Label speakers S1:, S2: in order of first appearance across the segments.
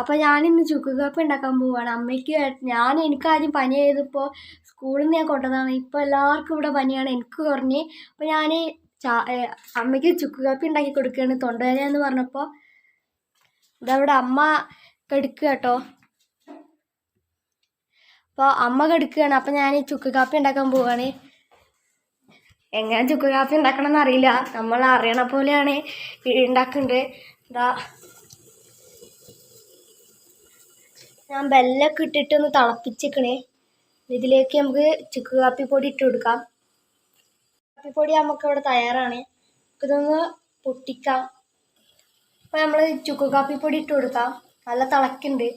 S1: അപ്പോൾ ഞാനിന്ന് ചുക്ക് കാപ്പി ഉണ്ടാക്കാൻ പോവാണ്. അമ്മയ്ക്ക് ഞാൻ എനിക്കാദ്യം പനി ചെയ്തപ്പോൾ സ്കൂളിൽ നിന്ന് ഞാൻ കൊണ്ടതാണ് ഇപ്പോൾ എല്ലാവർക്കും ഇവിടെ പനിയാണ്. എനിക്ക് കുറഞ്ഞ് അപ്പോൾ ഞാൻ ചാ അമ്മയ്ക്ക് ചുക്ക് കാപ്പി ഉണ്ടാക്കി കൊടുക്കുകയാണ്. തൊണ്ടവേദന എന്ന് പറഞ്ഞപ്പോൾ ഇതവിടെ അമ്മ കെടുക്കുക കേട്ടോ. അപ്പോൾ അമ്മ കെടുക്കുകയാണ്. അപ്പോൾ ഞാൻ ചുക്ക് കാപ്പി ഉണ്ടാക്കാൻ പോവാണ്. എങ്ങനെ ചുക്ക് കാപ്പി ഉണ്ടാക്കണം എന്നറിയില്ല നമ്മൾ അറിയണ പോലെയാണ് ഉണ്ടാക്കുന്നുണ്ട് ഇതാ ഞാൻ ബെല്ലൊക്കെ ഇട്ടിട്ട് ഒന്ന് തിളപ്പിച്ചിക്കണേ. ഇതിലേക്ക് നമുക്ക് ചുക്ക് കാപ്പി പൊടി ഇട്ട് കൊടുക്കാം. കാപ്പിപ്പൊടി നമുക്ക് ഇവിടെ തയ്യാറാണ്. ഇതൊന്ന് പൊട്ടിക്കാം. അപ്പോൾ നമ്മൾ ചുക്ക് കാപ്പി പൊടി ഇട്ട് കൊടുക്കാം. നല്ല തിളക്കുണ്ട്.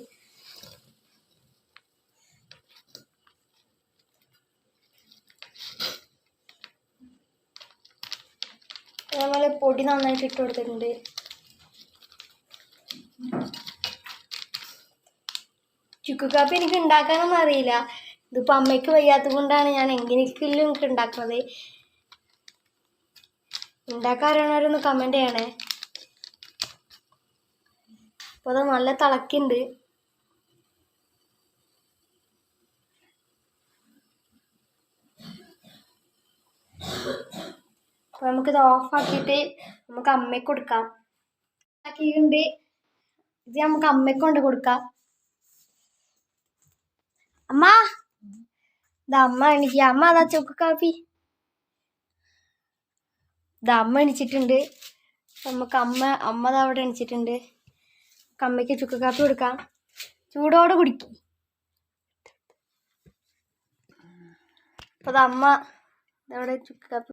S1: നമ്മൾ പൊടി നന്നായിട്ട് ഇട്ട് കൊടുത്തിട്ടുണ്ട്. ചുക്ക് കാപ്പി എനിക്ക് ഉണ്ടാക്കാനൊന്നും അറിയില്ല. ഇതിപ്പോൾ അമ്മയ്ക്ക് വയ്യാത്തത് കൊണ്ടാണ് ഞാൻ എങ്ങനെയെങ്കിലും എനിക്ക് ഉണ്ടാക്കുന്നത് ഉണ്ടാക്കാൻ അറിയണവരൊന്ന് കമന്റ് ചെയ്യണേ. അപ്പോൾ അത് നല്ല തിളക്കുണ്ട്. അപ്പോൾ നമുക്കിത് ഓഫാക്കിയിട്ട് നമുക്ക് അമ്മയ്ക്ക് കൊടുക്കാം. ഇത് നമുക്ക് അമ്മയ്ക്ക് കൊണ്ട് കൊടുക്കാം. അമ്മ? അമ്മ എണീക്കുക അമ്മ അതാ ചുക്ക് കാപ്പി. അമ്മ എണിച്ചിട്ടുണ്ട്. നമുക്ക് അമ്മ അമ്മ അവിടെ എണിച്ചിട്ടുണ്ട്. അമ്മയ്ക്ക് ചുക്ക് കാപ്പി കൊടുക്കാം. ചൂടോടെ കുടിക്കും. അപ്പോൾ അമ്മ അവിടെ ചുക്ക് കാപ്പി